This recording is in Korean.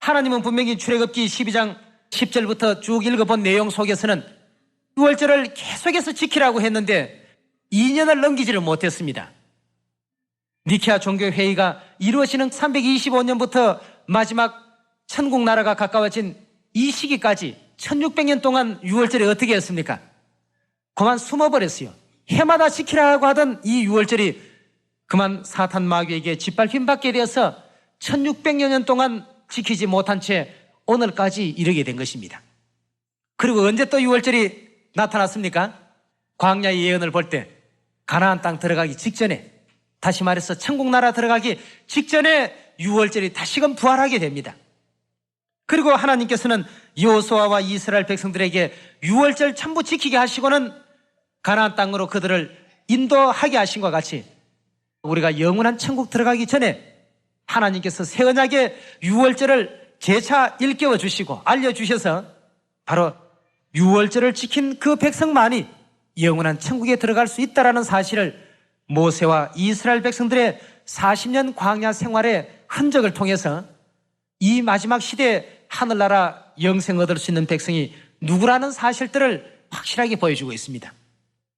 하나님은 분명히 출애굽기 12장 10절부터 쭉 읽어본 내용 속에서는 6월절을 계속해서 지키라고 했는데 2년을 넘기지를 못했습니다. 니케아 종교회의가 이루어지는 325년부터 마지막 천국 나라가 가까워진 이 시기까지 1600년 동안 6월절에 어떻게 했습니까? 그만 숨어버렸어요. 해마다 지키라고 하던 이 6월절이 그만 사탄 마귀에게 짓밟힘 받게 되어서 1600여 년 동안 지키지 못한 채 오늘까지 이르게 된 것입니다. 그리고 언제 또 6월절이 나타났습니까? 광야의 예언을 볼 때 가나안 땅 들어가기 직전에 다시 말해서 천국 나라 들어가기 직전에 6월절이 다시금 부활하게 됩니다. 그리고 하나님께서는 요수아와 이스라엘 백성들에게 6월절 전부 지키게 하시고는 가나안 땅으로 그들을 인도하게 하신 것 같이 우리가 영원한 천국 들어가기 전에 하나님께서 새 언약의 6월절을 재차 일깨워 주시고 알려주셔서 바로 6월절을 지킨 그 백성만이 영원한 천국에 들어갈 수 있다라는 사실을 모세와 이스라엘 백성들의 40년 광야 생활의 흔적을 통해서 이 마지막 시대에 하늘나라 영생 얻을 수 있는 백성이 누구라는 사실들을 확실하게 보여주고 있습니다.